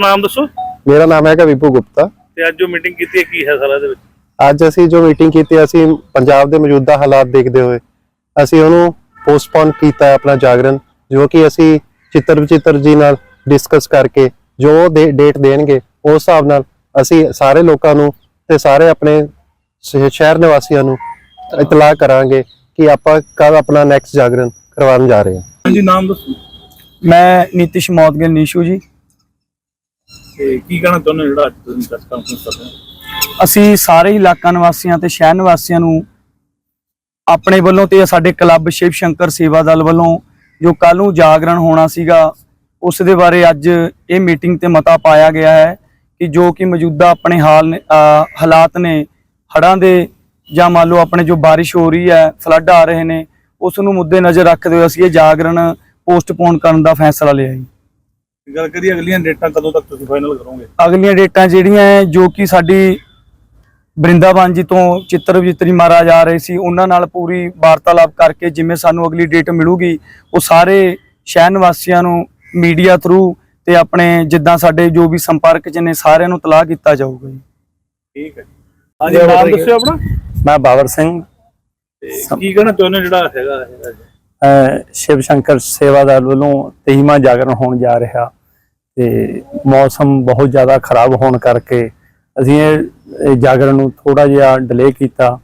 ਨਾਮ ਦੱਸੋ? ਮੇਰਾ ਨਾਮ ਹੈਗਾ ਵਿਪੂ ਗੁਪਤਾ। ਤੇ ਅੱਜ ਜੋ ਮੀਟਿੰਗ ਕੀਤੀ ਹੈ ਕੀ ਹੈ ਸਾਰਾ ਇਹਦੇ ਵਿੱਚ? ਅੱਜ ਅਸੀਂ ਜੋ ਮੀਟਿੰਗ ਕੀਤੀ ਅਸੀਂ ਪੰਜਾਬ ਦੇ ਮੌਜੂਦਾ ਹਾਲਾਤ ਦੇਖਦੇ ਹੋਏ ਅਸੀਂ ਉਹਨੂੰ ਪੋਸਟਪੋਨ ਕੀਤਾ ਹੈ ਆਪਣਾ ਜਾਗਰਣ ਜੋ ਕਿ ਅਸੀਂ ਚਿੱਤਰ ਵਿਚਿੱਤਰ ਜੀ ਨਾਲ ਡਿਸਕਸ ਕਰਕੇ ਜੋ ਡੇਟ ਦੇਣਗੇ ਉਸ ਹਿਸਾਬ ਨਾਲ ਅਸੀਂ ਸਾਰੇ ਲੋਕਾਂ ਨੂੰ ਤੇ ਸਾਰੇ ਆਪਣੇ ਸ਼- ਸ਼ਹਿਰ ਨਿਵਾਸੀਆਂ ਨੂੰ ਇਤਲਾਹ ਕਰਾਂਗੇ ਕਿ ਆਪਾਂ ਕਦ ਆਪਣਾ ਨੈਕਸਟ ਜਾਗਰਣ ਕਰਵਾਉਣ ਜਾ ਰਹੇ ਹਾਂ। ਹਾਂਜੀ ਨਾਮ ਦੱਸੋ। ਮੈਂ ਨੀਤਿਸ਼ ਮੌਦਗਲ ਨੀਸ਼ੂ ਜੀ। ਤੇ ਕੀ ਕਹਿਣਾ ਚਾਹੁੰਦੇ ਹੋ ਜਿਹੜਾ ਅੱਜ ਤੁਸੀਂ ਪ੍ਰੈਸ ਕਾਨਫਰੰਸ ਕਰ ਰਹੇ ਹੋ? ਅਸੀਂ ਸਾਰੇ ਇਲਾਕਾ ਨਿਵਾਸੀਆਂ ਤੇ ਸ਼ਹਿਰ ਨਿਵਾਸੀਆਂ ਨੂੰ ਆਪਣੇ ਵੱਲੋਂ ਤੇ ਸਾਡੇ ਕਲੱਬ ਸ਼ਿਵ ਸ਼ੰਕਰ ਸੇਵਾ ਦਲ ਵੱਲੋਂ ਜੋ ਕੱਲ ਨੂੰ ਜਾਗਰਣ ਹੋਣਾ ਸੀਗਾ, ਉਸ ਦੇ ਬਾਰੇ ਅੱਜ ਇਹ ਮੀਟਿੰਗ ਤੇ ਮਤਾ ਪਾਇਆ ਗਿਆ ਹੈ ਕਿ ਜੋ ਕਿ ਮੌਜੂਦਾ ਆਪਣੇ ਹਾਲ ਨੇ- ਅਹ, ਹਾਲਾਤ ਨੇ, ਹੜ੍ਹਾਂ ਦੇ ਜਾਂ ਮੰਨ ਲਓ ਆਪਣੇ ਜੋ ਬਾਰਿਸ਼ ਹੋ ਰਹੀ ਹੈ ਫਲੱਡ ਆ ਰਹੇ ਨੇ, ਉਸ ਨੂੰ ਮੁੱਦੇ ਨਜ਼ਰ ਰੱਖਦੇ ਹੋਏ ਅਸੀਂ ਇਹ ਜਾਗਰਣ ਪੋਸਟਪੋਨ ਕਰਨ ਦਾ ਫੈਸਲਾ ਲਿਆ ਜੀ। ਗੱਲ ਕਰੀਏ ਅਗਲੀਆਂ ਡੇਟਾਂ ਕਦੋਂ ਤੱਕ ਤੁਸੀਂ ਫਾਈਨਲ ਕਰੋਗੇ? ਅਗਲੀਆਂ ਡੇਟਾਂ ਜਿਹੜੀਆਂ ਹੈ ਜੋ ਕਿ ਸਾਡੀ ਬ੍ਰਿੰਦਾਵਨ ਜੀ ਤੋਂ ਚਿੱਤਰ ਵਿਚਿਤਰੀ ਮਹਾਰਾਜ ਆ ਰਹੇ ਸੀ ਉਹਨਾਂ ਨਾਲ ਪੂਰੀ ਵਾਰਤਾਲਾਪ ਕਰਕੇ ਜਿਵੇਂ ਸਾਨੂੰ ਅਗਲੀ ਡੇਟ ਮਿਲੂਗੀ ਉਹ ਸਾਰੇ ਸ਼ਹਿਰ ਨਿਵਾਸੀਆਂ ਨੂੰ ਮੀਡੀਆ ਥਰੂ ਤੇ ਆਪਣੇ ਜਿੱਦਾਂ ਸਾਡੇ ਜੋ ਵੀ ਸੰਪਰਕ ਚ ਨੇ ਸਾਰਿਆਂ ਨੂੰ ਤਲਾਹ ਕੀਤਾ ਜਾਊਗਾ ਜੀ। ਠੀਕ ਹੈ ਜੀ। ਹਾਂਜੀ ਨਾਮ ਦੱਸਿਓ ਆਪਣਾ। ਮੈਂ ਬਾਬਰ ਸਿੰਘ। ਤੇ ਕੀ ਕਹਿਣਾ ਚਾਹੁੰਦੇ ਜਿਹੜਾ ਹੈਗਾ ਹੈਗਾ ਜੀ? ਸ਼ਿਵ ਸ਼ੰਕਰ ਸੇਵਾਦਾਰ ਵੱਲੋਂ 23ਵਾਂ ਜਾਗਰਣ ਹੋਣ ਜਾ ਰਿਹਾ ਤੇ ਮੌਸਮ ਬਹੁਤ ਜ਼ਿਆਦਾ ਖਰਾਬ ਹੋਣ ਕਰਕੇ ਅਸੀਂ ਇਹ ਜਾਗਰਣ ਨੂੰ ਥੋੜਾ ਜਿਹਾ ਡਿਲੇ ਕੀਤਾ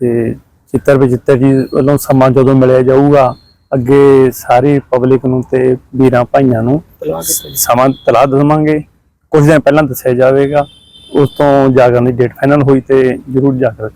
ਤੇ ਚਿੱਤਰ ਵਿਚਿੱਤਰ ਜੀ ਵੱਲੋਂ ਸਮਾਂ ਜਦੋਂ ਮਿਲਿਆ ਜਾਊਗਾ ਅੱਗੇ ਸਾਰੀ ਪਬਲਿਕ ਨੂੰ ਤੇ ਵੀਰਾਂ ਭਾਈਆਂ ਨੂੰ ਸਮਾਂ ਤਲਾ ਦੇਵਾਂਗੇ। ਕੁਝ ਦਿਨ ਪਹਿਲਾਂ ਦੱਸਿਆ ਜਾਵੇਗਾ ਉਸ ਤੋਂ ਜਾਗਰਣ ਦੀ ਡੇਟ ਫਾਈਨਲ ਹੋਈ ਤੇ ਜ਼ਰੂਰ ਜਾਗਰਣ